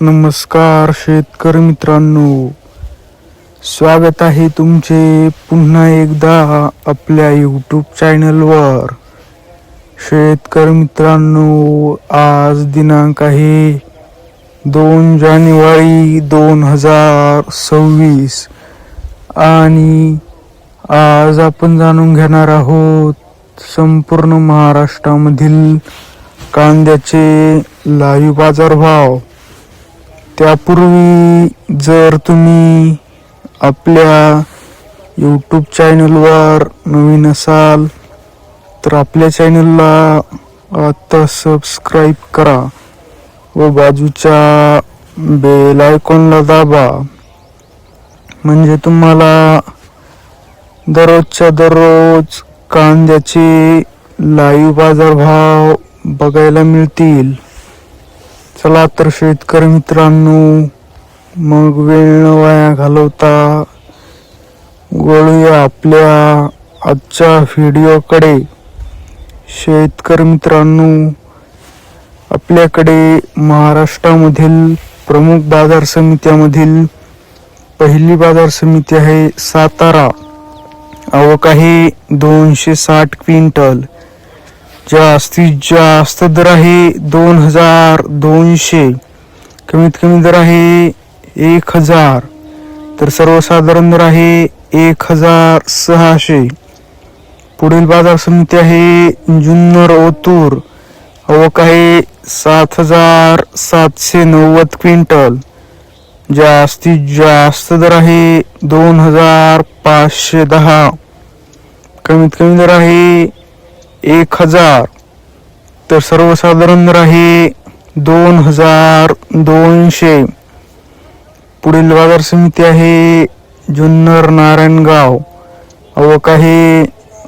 नमस्कार शेतकरी मित्रांनो. स्वागत आहे तुमचे पुन्हा एकदा आपल्या यूट्यूब चॅनलवर शेतकरी मित्रांनो आज दिनांक आहे दोन जानेवारी दोन हजार सव्वीस. आणि आज आपण जाणून घेणार आहोत संपूर्ण महाराष्ट्रामधील कांद्याचे लाईव्ह बाजारभाव. त्यापूर्वी जर तुम्ही आपल्या यूट्यूब चॅनलवर नवीन असाल तर आपल्या चॅनलला आत्ता सबस्क्राईब करा व बाजूच्या बेल आयकॉनला दाबा. म्हणजे तुम्हाला दररोजच्या दररोज कांद्याचे लाईव्ह बाजारभाव बघायला मिळतील. चला तर शेतकरी मित्रांनो मग वेळ न वाया घालवता वळूया आपल्या आजच्या व्हिडिओकडे. शेतकरी मित्रांनो आपल्याकडे महाराष्ट्रामधील प्रमुख बाजार समित्यामधील पहिली बाजार समिती आहे सातारा. आवक आहे दोनशे साठ क्विंटल. जास्तीत जास्त दर आहे दोन हजार दोनशे. कमीत कमी दर आहे एक हजार. तर सर्वसाधारण दर आहे एक हजार सहाशे. पुढील बाजार समिती आहे जुन्नर ओतूर. आवक आहे सात हजार सातशे नव्वद क्विंटल. जास्तीत जास्त दर आहे दोन हजार पाचशे दहा. कमीत कमी दर आहे एक हजार. तर सर्वसाधारण दर आहे दोन हजार दोनशे. पुढील बाजार समिती आहे जुन्नर नारायणगाव. अवक आहे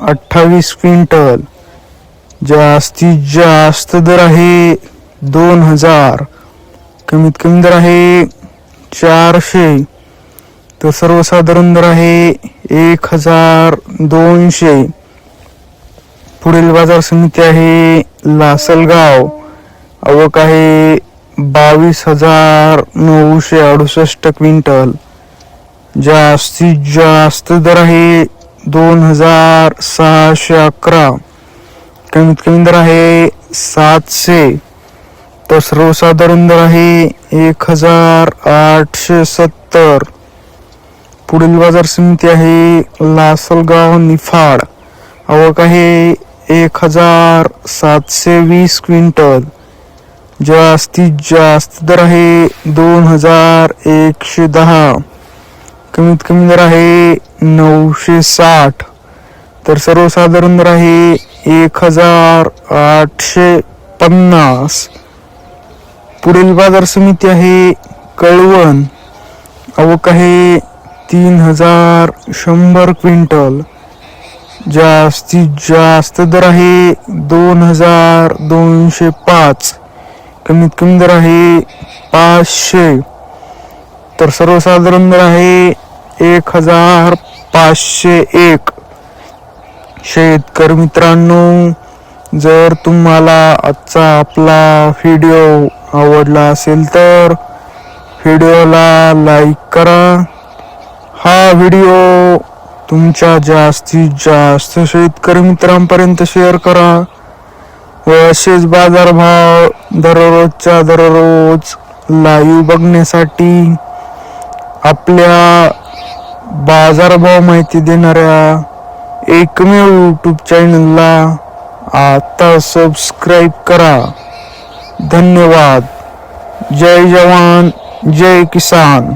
अठ्ठावीस क्विंटल. जास्तीत जास्त दर आहे दोन हजार. कमीत कमी दर आहे चारशे. तर सर्वसाधारण दर आहे एक हजार दोनशे. पुढील बाजार समिती आहे लासलगाव. आवक आहे बावीस हजार नऊशे अडुसष्ट क्विंटल. जास्तीत जास्त दर आहे दोन हजार सहाशे अकरा. कमीत कमी दर आहे सातशे. तर सर्वसाधारण दर आहे एक हजार आठशे सत्तर. पुढील बाजार समिती आहे लासलगाव निफाड. आवक आहे एक हजार सातशे वीस क्विंटल. जास्तीत जास्त दर आहे दोन हजार एकशे दहा. कमीत कमी दर आहे नऊशे साठ. तर सर्वसाधारण दर आहे एक हजार आठशे पन्नास. पुढील बाजार समिती आहे कळवण. आवक आहे तीन हजार शंभर क्विंटल. जास्तीत जास्त दर आहे दोन हजार दोनशे पाच. कमीत कमी दर आहे पाचशे. तर सर्वसाधारण दर आहे एक हजार पाचशे एक. शेतकरी मित्रांनो जर तुम्हाला आजचा आपला व्हिडिओ आवडला असेल तर व्हिडिओला लाईक करा. हा व्हिडिओ तुमच्या जास्तीत जास्त शेतकरी मित्रांपर्यंत शेअर करा. व असेच बाजारभाव दररोजच्या दररोज लाईव्ह बघण्यासाठी आपल्या बाजारभाव माहिती देणाऱ्या एकमेव यूट्यूब चॅनलला आता सबस्क्राईब करा. धन्यवाद. जय जवान जय किसान.